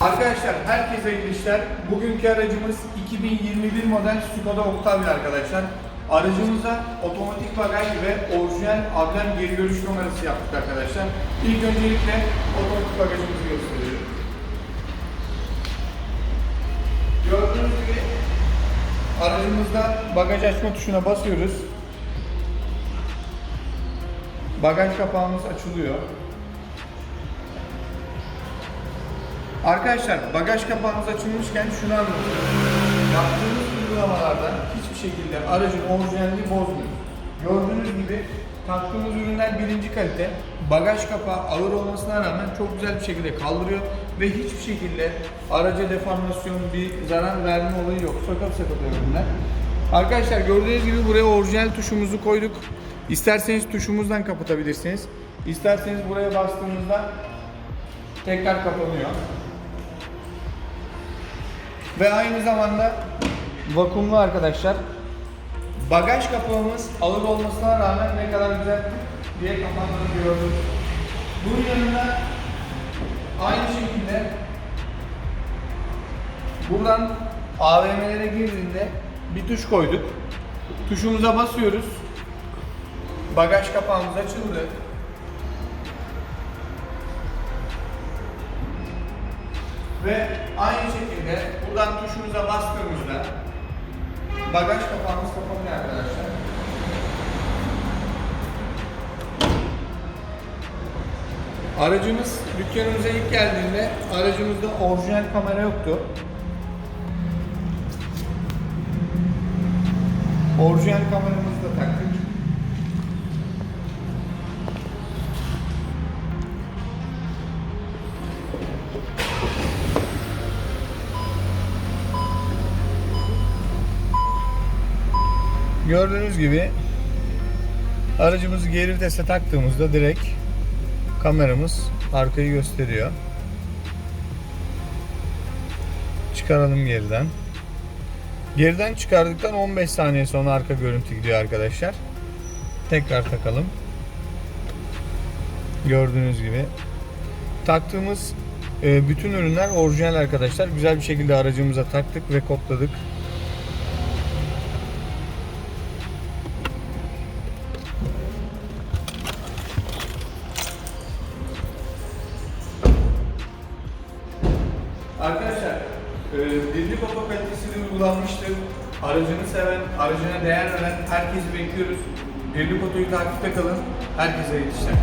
Arkadaşlar herkese iyi işler. Bugünkü aracımız 2021 model Skoda Octavia arkadaşlar. Aracımıza otomatik bagaj ve orijinal ablem geri görüş kamerası yaptık arkadaşlar. İlk öncelikle otomatik bagajımızı gösteriyorum. Gördüğünüz gibi aracımızda bagaj açma tuşuna basıyoruz. Bagaj kapağımız açılıyor. Arkadaşlar bagaj kapağımız açılmışken şunu anlatıyorum. Yaptığımız uygulamalarda hiçbir şekilde aracın orijinalliğini bozmuyor. Gördüğünüz gibi taktığımız ürünler birinci kalite. Bagaj kapağı ağır olmasına rağmen çok güzel bir şekilde kaldırıyor ve hiçbir şekilde araca deformasyon, bir zarar verme olayı yok. Sakat sakat ürünler. Arkadaşlar gördüğünüz gibi buraya orijinal tuşumuzu koyduk. İsterseniz tuşumuzdan kapatabilirsiniz. İsterseniz buraya bastığımızda tekrar kapanıyor. Ve aynı zamanda vakumlu arkadaşlar. Bagaj kapağımız ağır olmasına rağmen ne kadar güzel diye kapandığını gördük. Bunun yanında aynı şekilde buradan AVM'lere girdiğinde bir tuş koyduk. Tuşumuza basıyoruz. Bagaj kapağımız açıldı. Ve aynı şekilde buradan tuşumuza bastığımızda bagaj kapağımız kapanıyor arkadaşlar. Aracımız dükkanımıza ilk geldiğinde aracımızda orijinal kamera yoktu. Orijinal kameramızı Gördüğünüz gibi aracımızı geri vitese taktığımızda direkt kameramız arkayı gösteriyor. Çıkaralım geriden. Geriden çıkardıktan 15 saniye sonra arka görüntü gidiyor arkadaşlar. Tekrar takalım. Gördüğünüz gibi. Taktığımız e, bütün ürünler orijinal arkadaşlar. Güzel bir şekilde aracımıza taktık ve kodladık. Arkadaşlar, e, birlik oto kalitesini uygulanmıştır. Aracını seven, aracına değer veren herkesi bekliyoruz. Birlik otoyu takipte kalın. Herkese iyi işler.